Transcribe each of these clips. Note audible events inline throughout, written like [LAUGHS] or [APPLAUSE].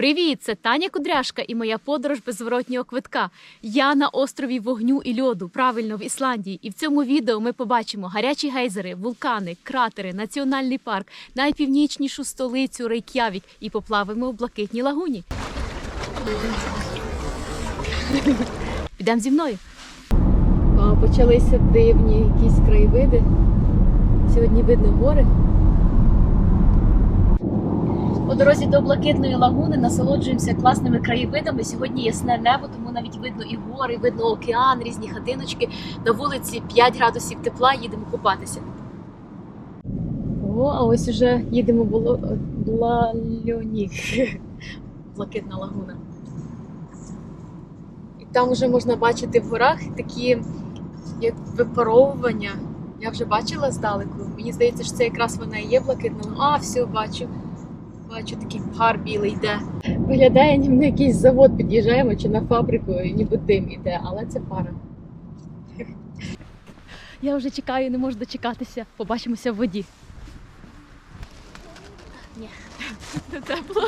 Привіт! Це Таня Кудряшка і моя подорож без зворотнього квитка. Я на острові вогню і льоду, правильно в Ісландії. І в цьому відео ми побачимо гарячі гейзери, вулкани, кратери, національний парк, найпівнічнішу столицю Рейк'явік і поплавимо в блакитній лагуні. Підемо зі мною. Почалися дивні якісь краєвиди. Сьогодні видно гори. По дорозі до блакитної лагуни насолоджуємося класними краєвидами. Сьогодні ясне небо, тому навіть видно і гори, видно океан, різні хатиночки. На вулиці 5 градусів тепла, їдемо купатися. О, а ось уже їдемо в Блальоніг. [LAUGHS] Блакитна лагуна. І там вже можна бачити в горах такі як випаровування. Я вже бачила здалеку. Мені здається, що це якраз вона і є блакитна. А, все, бачу. Бачу, такий пар білий йде. Виглядає, ніби на якийсь завод під'їжджаємо чи на фабрику, і ніби дим іде, але це пара. Я вже чекаю, не можу дочекатися. Побачимося в воді. Ні, не тепло.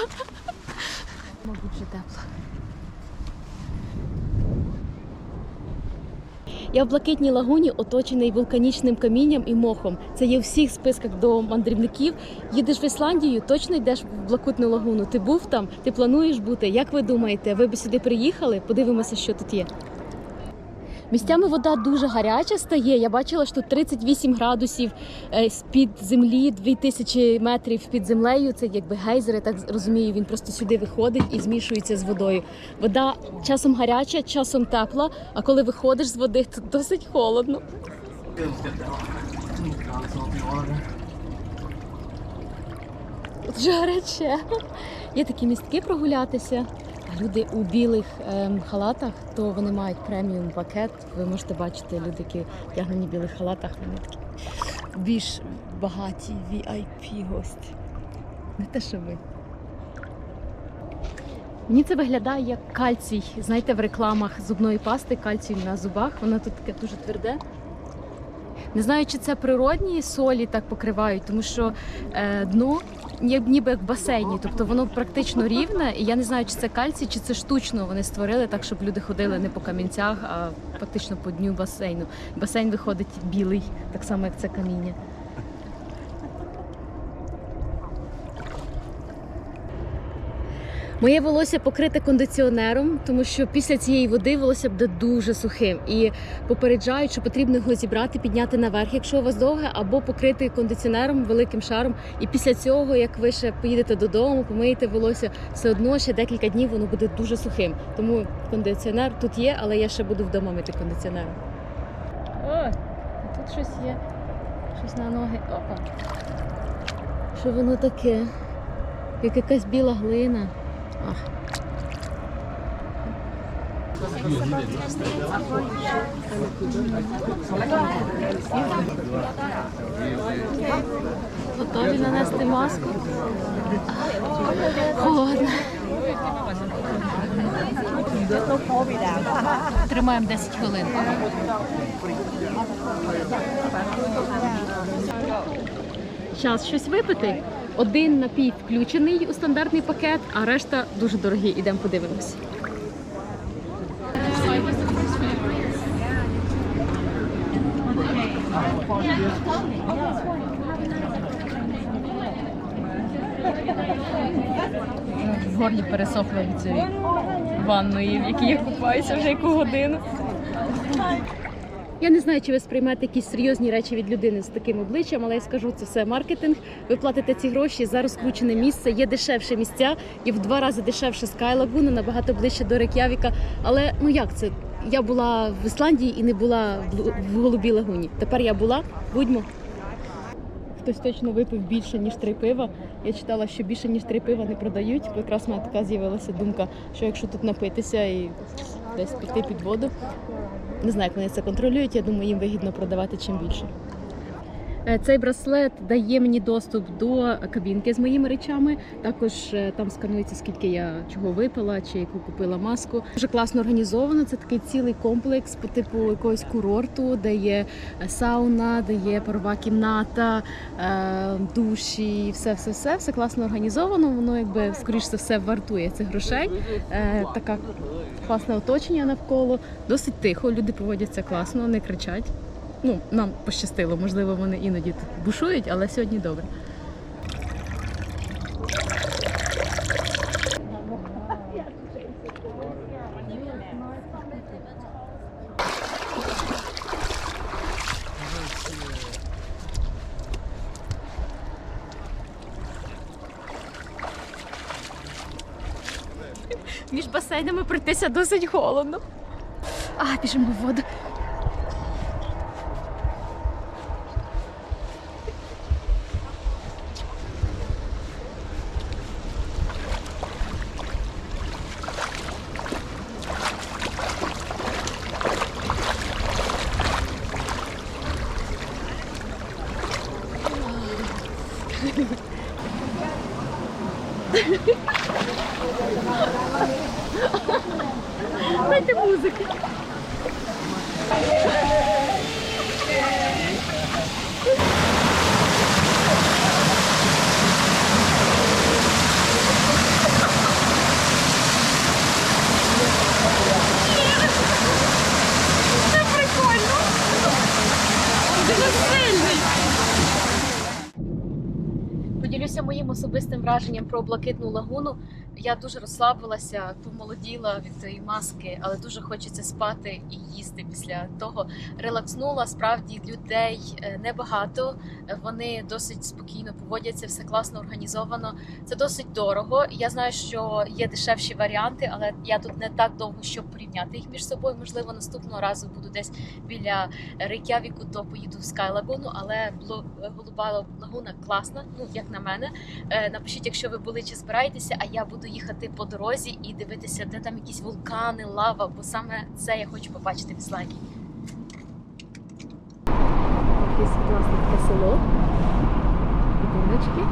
Мабуть, вже тепло. Я в блакитній лагуні оточений вулканічним камінням і мохом. Це є у всіх списках до мандрівників. Їдеш в Ісландію, точно йдеш в блакитну лагуну. Ти був там, ти плануєш бути. Як ви думаєте, ви б сюди приїхали? Подивимося, що тут є. Місцями вода дуже гаряча стає. Я бачила, що 38 градусів е, з-під землі, 2000 метрів під землею. Це якби гейзери, так розумію. Він просто сюди виходить і змішується з водою. Вода часом гаряча, часом тепла. А коли виходиш з води, то досить холодно. Гаряче. Є такі містки прогулятися. Люди у білих ем, халатах, то вони мають преміум пакет. Ви можете бачити люди, які вдягнені в білих халатах, вони такі більш багаті VIP гості. Не те, що ви. Мені це виглядає як кальцій. Знаєте, в рекламах зубної пасти кальцій на зубах. Воно тут таке дуже тверде. Не знаю, чи це природні солі так покривають, тому що е, дно ні- ніби як в басейні, тобто воно практично рівне. І я не знаю, чи це кальцій, чи це штучно вони створили так, щоб люди ходили не по камінцях, а фактично по дню басейну. Басейн виходить білий, так само як це каміння. Моє волосся покрите кондиціонером, тому що після цієї води волосся буде дуже сухим. І попереджають, що потрібно його зібрати, підняти наверх, якщо у вас довге, або покрити кондиціонером великим шаром. І після цього, як ви ще поїдете додому, помиєте волосся, все одно ще декілька днів воно буде дуже сухим. Тому кондиціонер тут є, але я ще буду вдома мити кондиціонером. О, тут щось є. Щось на ноги. Опа. Що воно таке? Як якась біла глина. Готові нанести маску? Холодно. Тримаємо 10 хвилин. Час щось випити. Один напій включений у стандартний пакет, а решта дуже дорогі. Ідемо подивимось. В горлі пересохло від цієї ванної, в якій я купаюся вже яку годину. Я не знаю, чи ви сприймете якісь серйозні речі від людини з таким обличчям, але я скажу, це все маркетинг. Ви платите ці гроші за розкручене місце. Є дешевше місця, і в два рази дешевше Lagoon, набагато ближче до Рейк'явіка. Але ну як це? Я була в Ісландії і не була в Лу- в Голубій лагуні. Тепер я була. Будьмо. Хтось точно випив більше, ніж три пива. Я читала, що більше ніж три пива не продають. Якраз мене така з'явилася думка, що якщо тут напитися і десь піти під воду, не знаю, як вони це контролюють. Я думаю, їм вигідно продавати чим більше. Е, Цей браслет дає мені доступ до кабінки з моїми речами. Також е, там сканується, скільки я чого випила чи яку купила маску. Дуже класно організовано. Це такий цілий комплекс по типу якогось курорту, де є е, сауна, де є парова кімната, душі, все, все, все, все класно організовано. Воно якби скоріш за все вартує цих грошей. Така класне оточення навколо. Досить тихо. Люди поводяться класно, не кричать. Ну, нам пощастило, можливо, вони іноді тут бушують, але сьогодні добре. Між басейнами пройтися досить холодно. А, біжимо в воду. Моїм особистим враженням про блакитну лагуну. Я дуже розслабилася, помолоділа від тієї маски, але дуже хочеться спати і їсти після того. Релакснула. Справді людей е, небагато. Е, Вони досить спокійно поводяться, все класно організовано. Це досить дорого. Я знаю, що є дешевші варіанти, але я тут не так довго, щоб порівняти їх між собою. Можливо, наступного разу буду десь біля Рейкявіку, то поїду в Скай Лагуну, але Блу- голуба лагуна класна, ну як на мене. Е, Напишіть, якщо ви були чи збираєтеся, а я буду їхати по дорозі і дивитися, де там якісь вулкани, лава, бо саме це я хочу побачити в Ісландії. Якесь класне таке село. Будиночки.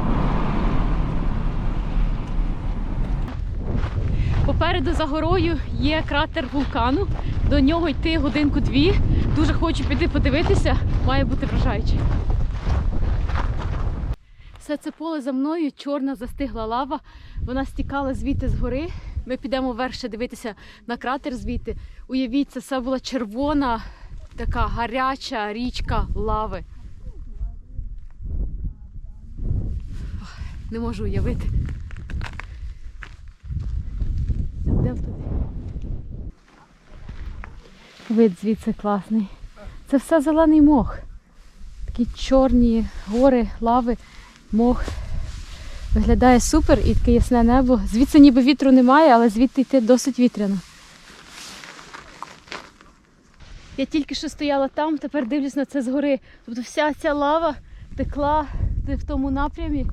Попереду за горою є кратер вулкану. До нього йти годинку-дві. Дуже хочу піти подивитися, має бути вражаюче. Все це поле за мною, чорна застигла лава. Вона стікала звідти з гори. Ми підемо вверх дивитися на кратер звідти. Уявіть, це все була червона, така гаряча річка лави. Не можу уявити. Вид звідси класний. Це все зелений мох. Такі чорні гори, лави, мох. Виглядає супер і таке ясне небо. Звідси ніби вітру немає, але звідти йти досить вітряно. Я тільки що стояла там, тепер дивлюсь на це згори. Тобто вся ця лава текла в тому напрямі.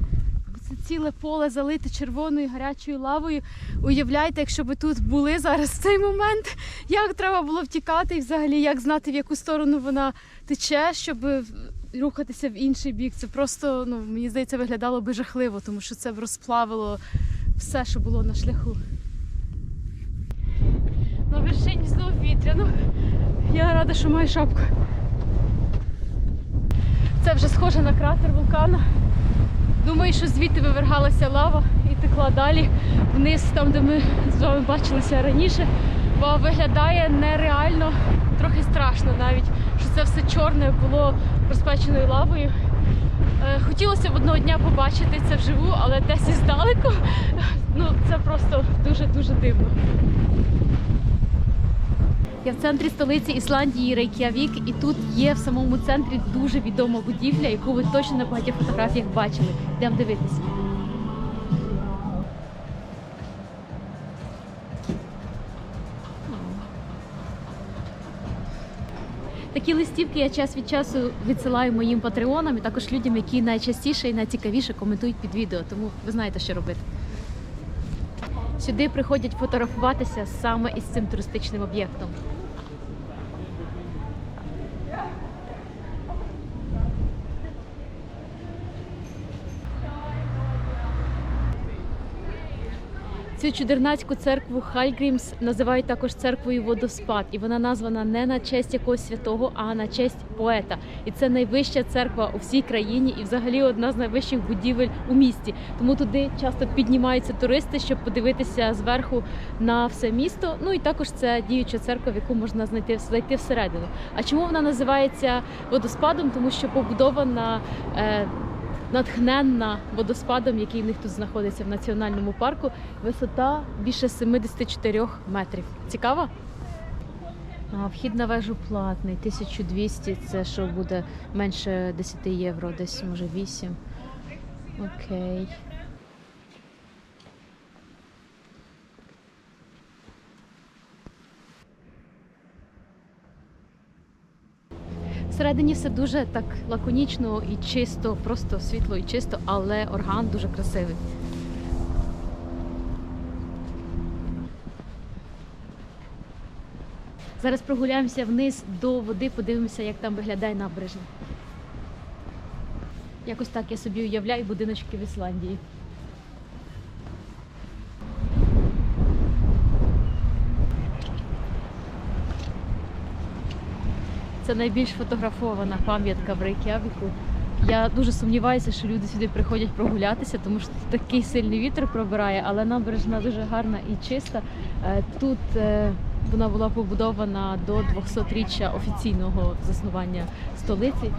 Це ціле поле залите червоною гарячою лавою. Уявляйте, якщо би тут були зараз в цей момент, як треба було втікати і взагалі як знати, в яку сторону вона тече, щоб рухатися в інший бік. Це просто, ну, мені здається, виглядало би жахливо, тому що це б розплавило все, що було на шляху. На вершині знову вітряно. Я рада, що маю шапку. Це вже схоже на кратер вулкана. Думаю, що звідти вивергалася лава і текла далі вниз, там, де ми з вами бачилися раніше. Бо виглядає нереально, трохи страшно навіть, що це все чорне було розпеченою лавою. Е, Хотілося б одного дня побачити це вживу, але десь іздалеку. [LAUGHS] Ну, це просто дуже-дуже дивно. Я в центрі столиці Ісландії Рейк'явік, і тут є в самому центрі дуже відома будівля, яку ви точно на багатьох фотографіях бачили. Йдемо дивитися. Такі листівки я час від часу відсилаю моїм патреонам і також людям, які найчастіше і найцікавіше коментують під відео. Тому ви знаєте, що робити. Сюди приходять фотографуватися саме із цим туристичним об'єктом. Цю чудернацьку церкву Хальгрімс називають також церквою водоспад, і вона названа не на честь якогось святого, а на честь поета. І це найвища церква у всій країні, і взагалі одна з найвищих будівель у місті. Тому туди часто піднімаються туристи, щоб подивитися зверху на все місто. Ну і також це діюча церква, в яку можна знайти зайти всередину. А чому вона називається водоспадом? Тому що побудована. Е, натхненна водоспадом, який в них тут знаходиться в національному парку. Висота більше 74 метрів. Цікаво? Вхід на вежу платний, 1200, це що буде менше 10 євро, десь може 8. Окей. Всередині все дуже так лаконічно і чисто, просто світло і чисто, але орган дуже красивий. Зараз прогуляємося вниз до води, подивимося, як там виглядає набережна. Якось так я собі уявляю будиночки в Ісландії. Це найбільш фотографована пам'ятка в Рейк'явіку. Я дуже сумніваюся, що люди сюди приходять прогулятися, тому що такий сильний вітер пробирає, але набережна дуже гарна і чиста. Е, Тут е, вона була побудована до 200-річчя офіційного заснування столиці.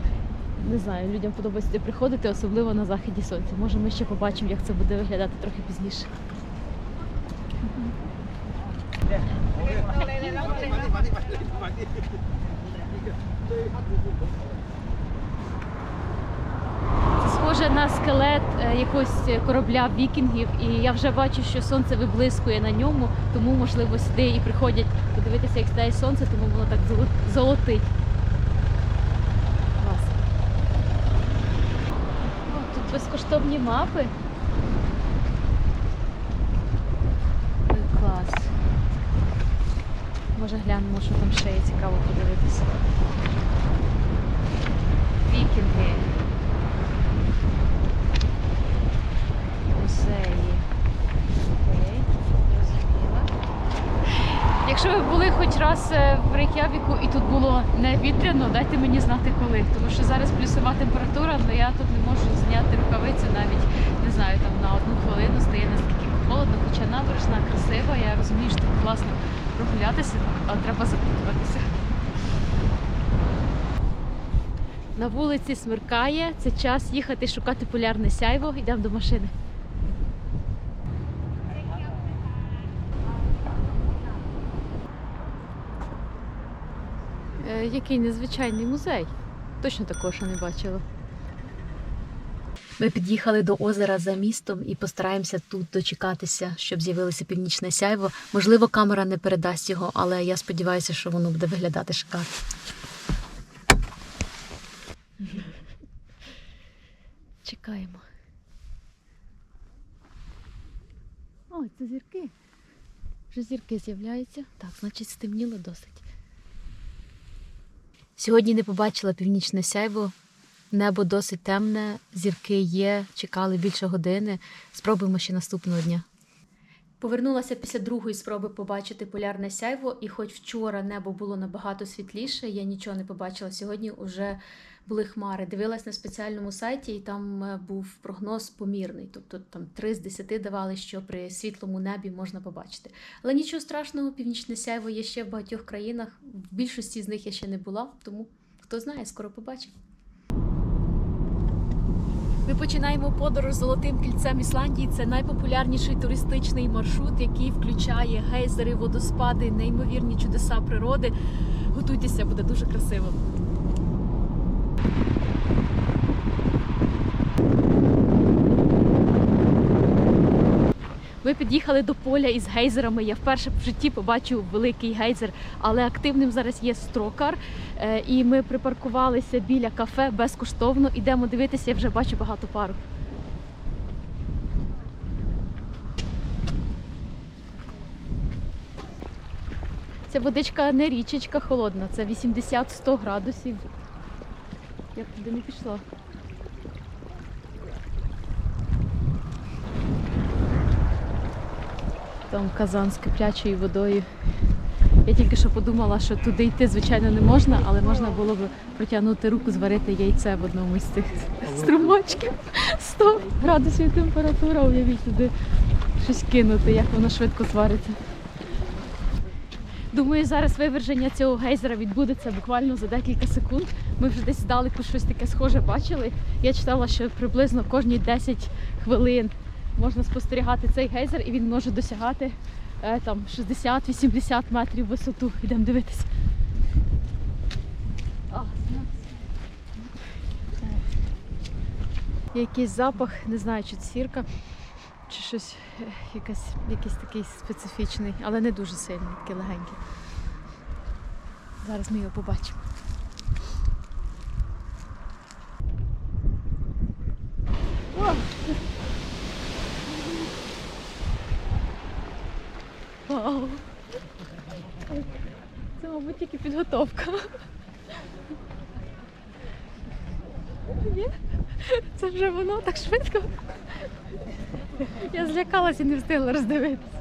Не знаю, людям подобається сюди приходити, особливо на заході сонця. Може, ми ще побачимо, як це буде виглядати трохи пізніше. Це схоже на скелет е, якогось корабля вікінгів, і я вже бачу, що сонце виблискує на ньому, тому можливо сюди і приходять подивитися, як стає сонце, тому воно так золотить. О, тут безкоштовні мапи. Може глянемо, що там ще є цікаво подивитися. Вікінги. Музеї. Окей, зрозуміла. Якщо ви були хоч раз е, в Рейк'явіку і тут було не вітряно, дайте мені знати коли. Тому що зараз плюсова температура, але я тут не можу зняти рукавицю навіть не знаю, там на одну хвилину стає наскільки холодно, хоча набережна красива. Я розумію, що тут класно прогулятися, але треба закупуватися. На вулиці смеркає, це час їхати шукати полярне сяйво. Йдемо до машини. Е, який незвичайний музей. Точно такого ще не бачила. Ми під'їхали до озера за містом і постараємося тут дочекатися, щоб з'явилося північне сяйво. Можливо, камера не передасть його, але я сподіваюся, що воно буде виглядати шикарно. Чекаємо. О, це зірки. Вже зірки з'являються. Так, значить, стемніло досить. Сьогодні не побачила північне сяйво. Небо досить темне, зірки є, чекали більше години. Спробуємо ще наступного дня. Повернулася після другої спроби побачити полярне сяйво, і хоч вчора небо було набагато світліше, я нічого не побачила. Сьогодні вже були хмари. Дивилась на спеціальному сайті, і там е, був прогноз помірний. Тобто там 3 з 10 давали, що при світлому небі можна побачити. Але нічого страшного, північне сяйво є ще в багатьох країнах. В більшості з них я ще не була, тому хто знає, скоро побачимо. Ми починаємо подорож золотим кільцем Ісландії. Це найпопулярніший туристичний маршрут, який включає гейзери, водоспади, неймовірні чудеса природи. Готуйтеся, буде дуже красиво. Ми під'їхали до поля із гейзерами. Я вперше в житті побачив великий гейзер, але активним зараз є строкар. Е, І ми припаркувалися біля кафе безкоштовно. Ідемо дивитися, я вже бачу багато пару. Ця водичка не річечка холодна, це 80-100 градусів. Я туди не пішла. Там казан з киплячою водою. Я тільки що подумала, що туди йти, звичайно, не можна, але можна було б протягнути руку, зварити яйце в одному із цих струмочків. 100 градусів температура, уявіть туди щось кинути, як воно швидко звариться. Думаю, зараз виверження цього гейзера відбудеться буквально за декілька секунд. Ми вже десь здалеку щось таке схоже бачили. Я читала, що приблизно кожні 10 хвилин можна спостерігати цей гейзер, і він може досягати е, там 60-80 метрів висоту. Йдемо дивитися. Є якийсь запах, не знаю, чи це сірка, чи щось е, якась, якийсь такий специфічний, але не дуже сильний, такий легенький. Зараз ми його побачимо. О! Вау! Це, мабуть, тільки підготовка. Ні? Це вже воно так швидко. Я злякалася і не встигла роздивитися.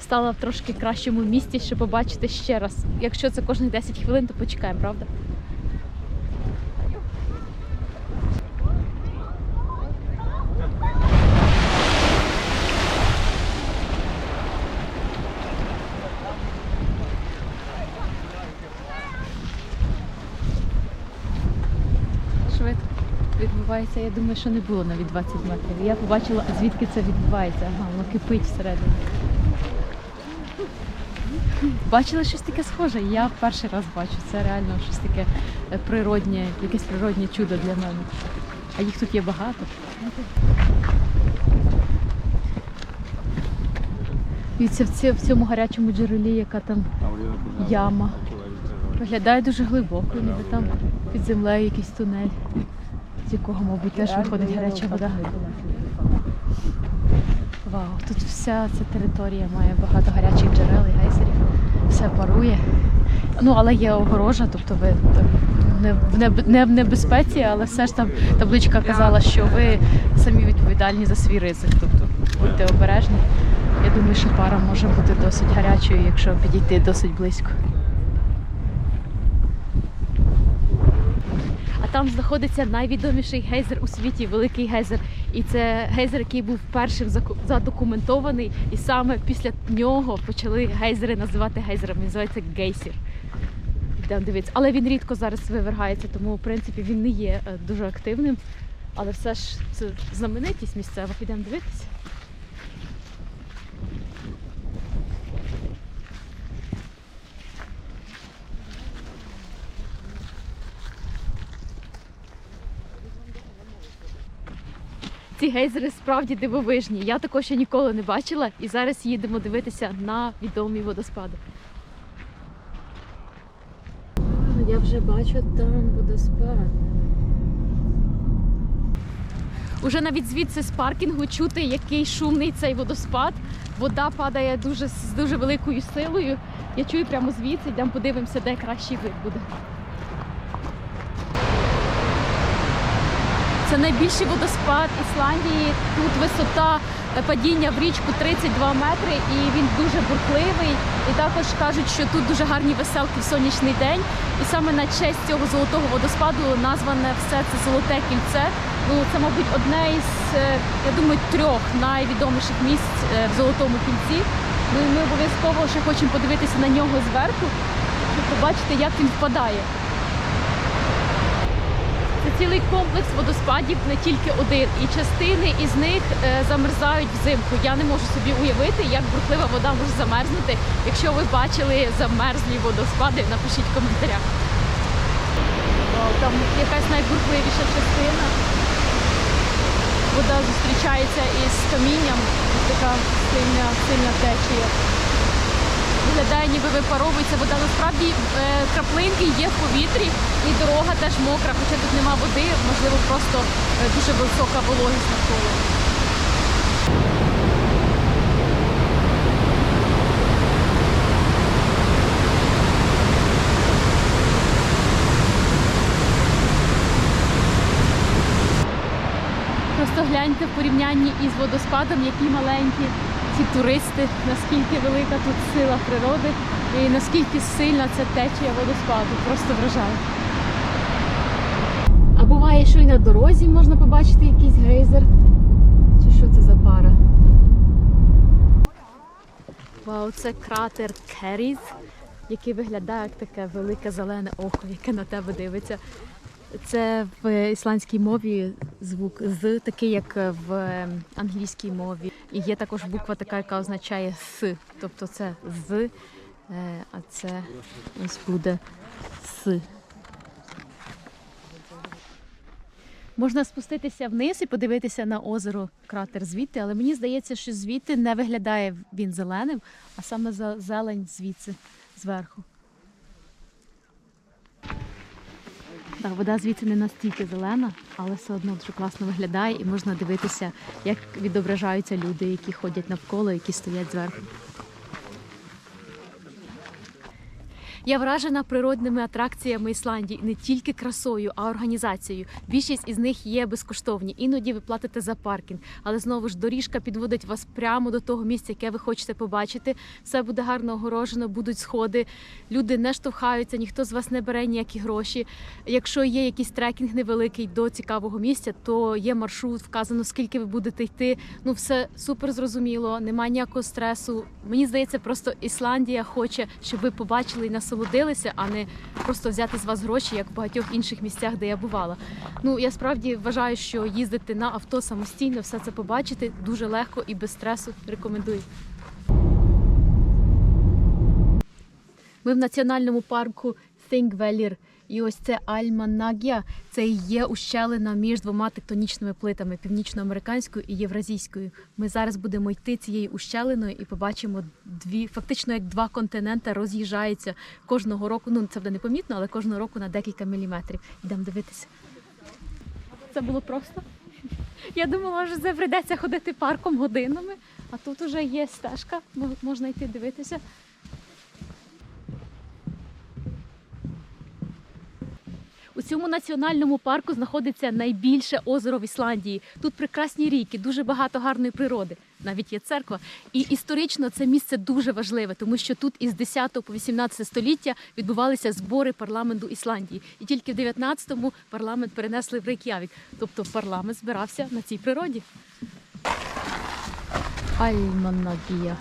Стала в трошки кращому місці, щоб побачити ще раз. Якщо це кожних 10 хвилин, то почекаємо, правда? Швидко відбувається. Я думаю, що не було навіть 20 метрів. Я побачила, звідки це відбувається. Ага, воно кипить всередині. Бачили щось таке схоже? Я перший раз бачу. Це реально щось таке е, природнє, якесь природнє чудо для мене. А їх тут є багато. І це в цьому гарячому джерелі, яка там яма. Виглядає дуже глибоко, ніби там під землею якийсь тунель, якого, мабуть, теж виходить гаряча вода. Вау, тут вся ця територія має багато гарячих джерел і гейзерів. Все парує. Ну, але є огорожа, тобто ви так, не, в не в небезпеці, але все ж там табличка казала, що ви самі відповідальні за свій ризик. Тобто будьте обережні. Я думаю, що пара може бути досить гарячою, якщо підійти досить близько. Там знаходиться найвідоміший гейзер у світі, великий гейзер. І це гейзер, який був першим задокументований. І саме після нього почали гейзери називати гейзером. Він називається гейсір. Йдемо дивитися. Але він рідко зараз вивергається, тому в принципі він не є е, дуже активним. Але все ж це знаменитість місцева. Підемо дивитися. Гейзери справді дивовижні. Я такого ще ніколи не бачила. І зараз їдемо дивитися на відомі водоспади. Я вже бачу там водоспад. Уже навіть звідси з паркінгу чути, який шумний цей водоспад. Вода падає дуже з дуже великою силою. Я чую прямо звідси, йдемо подивимося, де кращий вид буде. Це найбільший водоспад Ісландії. Тут висота е, падіння в річку 32 метри, і він дуже бурхливий. І також кажуть, що тут дуже гарні веселки в сонячний день. І саме на честь цього золотого водоспаду назване все це золоте кільце. Ну це, мабуть, одне із е, я думаю, трьох найвідоміших місць е, в золотому кільці. Ну і ми обов'язково ще хочемо подивитися на нього зверху, щоб побачити, як він впадає. Цілий комплекс водоспадів, не тільки один. І частини із них е, замерзають взимку. Я не можу собі уявити, як бурхлива вода може замерзнути. Якщо ви бачили замерзлі водоспади, напишіть в коментарях. Там якась найбурхливіша частина. Вода зустрічається із камінням, така сильна, сильна течія. Виглядає, ніби випаровується вода. Насправді е, краплинки є в повітрі, і дорога теж мокра, хоча тут нема води, можливо, просто е, дуже висока вологість навколо. Просто гляньте в порівнянні із водоспадом, які маленькі ці туристи, наскільки велика тут сила природи і наскільки сильна ця течія водоспаду. Просто вражає. А буває, що і на дорозі можна побачити якийсь гейзер. Чи що це за пара? Вау, це кратер Керріз, який виглядає як таке велике зелене око, яке на тебе дивиться. Це в ісландській мові звук з, такий, як в англійській мові. І є також буква така, яка означає с. Тобто це з, е, а це ось буде с. Можна спуститися вниз і подивитися на озеро кратер звідти, але мені здається, що звідти не виглядає він зеленим, а саме зелень звідси зверху. Так, вода звідси не настільки зелена, але все одно дуже класно виглядає і можна дивитися, як відображаються люди, які ходять навколо, які стоять зверху. Я вражена природними атракціями Ісландії не тільки красою, а організацією. Більшість із них є безкоштовні. Іноді ви платите за паркінг, але знову ж доріжка підводить вас прямо до того місця, яке ви хочете побачити. Все буде гарно огорожено, будуть сходи. Люди не штовхаються, ніхто з вас не бере ніякі гроші. Якщо є якийсь трекінг невеликий до цікавого місця, то є маршрут, вказано скільки ви будете йти. Ну все супер зрозуміло, немає ніякого стресу. Мені здається, просто Ісландія хоче, щоб ви побачили і насолодилися, а не просто взяти з вас гроші, як в багатьох інших місцях, де я бувала. Ну я справді вважаю, що їздити на авто самостійно, все це побачити дуже легко і без стресу. Рекомендую. Ми в національному парку Thingvellir. І ось це Альманагія. Це і є ущелина між двома тектонічними плитами північноамериканською і євразійською. Ми зараз будемо йти цією ущелиною і побачимо дві, фактично як два континенти роз'їжджаються кожного року. Ну це буде непомітно, але кожного року на декілька міліметрів. Йдемо дивитися. Це було просто. Я думала, що це прийдеться ходити парком годинами, а тут вже є стежка, мо- можна йти дивитися. У цьому національному парку знаходиться найбільше озеро в Ісландії. Тут прекрасні ріки, дуже багато гарної природи. Навіть є церква. І історично це місце дуже важливе, тому що тут із 10 по 18 століття відбувалися збори парламенту Ісландії. І тільки в 19-му парламент перенесли в Рейк'явік. Тобто парламент збирався на цій природі. Альманагія.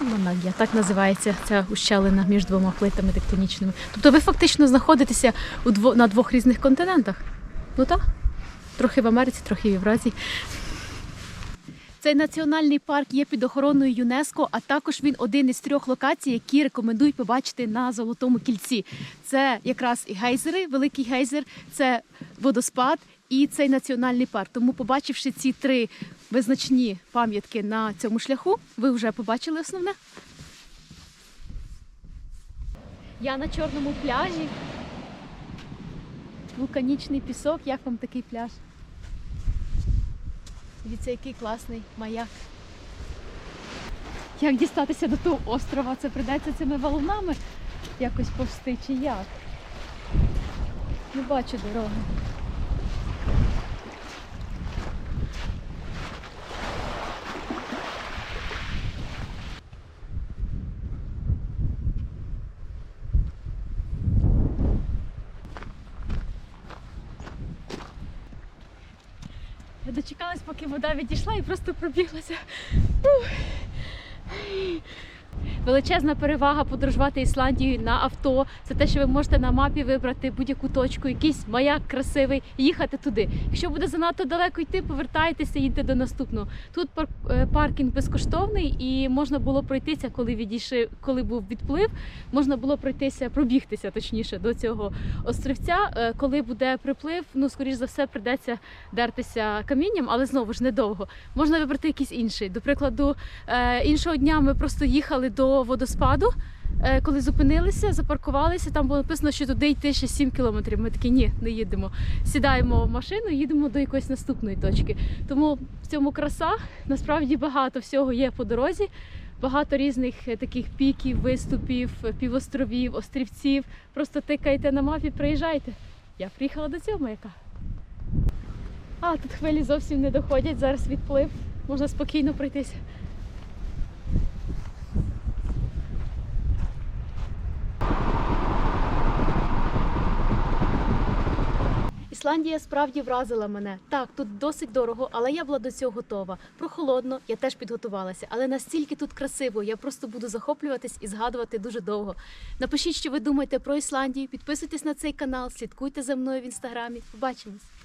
Монагія, так називається ця ущелина між двома плитами тектонічними. Тобто ви фактично знаходитеся у дво, на двох різних континентах. Ну так, трохи в Америці, трохи в Євразії. Цей національний парк є під охороною ЮНЕСКО, а також він один із трьох локацій, які рекомендують побачити на Золотому кільці. Це якраз і гейзери, великий гейзер, це водоспад і цей національний парк. Тому, побачивши ці три визначні пам'ятки на цьому шляху, ви вже побачили основне. Я на чорному пляжі. Вулканічний пісок. Як вам такий пляж? Дивіться, який класний маяк. Як дістатися до того острова? Це придеться цими валунами якось повсти чи як? Не бачу дороги. Дочекалась, поки вода відійшла і просто пробіглася. Величезна перевага подорожувати Ісландією на авто. Це те, що ви можете на мапі вибрати будь-яку точку, якийсь маяк красивий і їхати туди. Якщо буде занадто далеко йти, повертайтеся, їдьте до наступного. Тут е, паркінг безкоштовний і можна було пройтися, коли відійшли, коли був відплив. Можна було пройтися, пробігтися точніше до цього острівця. Е, Коли буде приплив, ну скоріш за все придеться дертися камінням, але знову ж недовго. Можна вибрати якийсь інший. До прикладу, е, іншого дня ми просто їхали до водоспаду. Е, Коли зупинилися, запаркувалися, там було написано, що туди йти ще 7 кілометрів. Ми такі ні, не їдемо. Сідаємо в машину, їдемо до якоїсь наступної точки. Тому в цьому краса насправді багато всього є по дорозі. Багато різних е, таких піків, виступів, півостровів, острівців. Просто тикайте на мапі, приїжджайте. Я приїхала до цього маяка. А, тут хвилі зовсім не доходять, зараз відплив. Можна спокійно пройтися. Ісландія справді вразила мене. Так, тут досить дорого, але я була до цього готова. Прохолодно, я теж підготувалася, але настільки тут красиво, я просто буду захоплюватись і згадувати дуже довго. Напишіть, що ви думаєте про Ісландію, підписуйтесь на цей канал, слідкуйте за мною в інстаграмі. Побачимось!